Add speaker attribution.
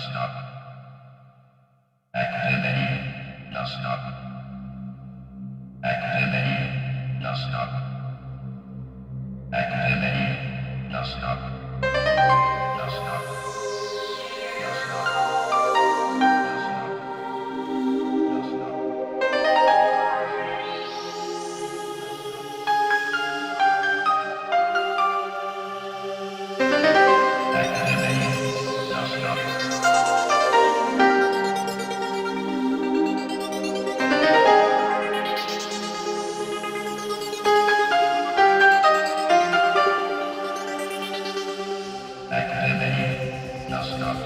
Speaker 1: Dostok. Activity. does Activity. Nostrum.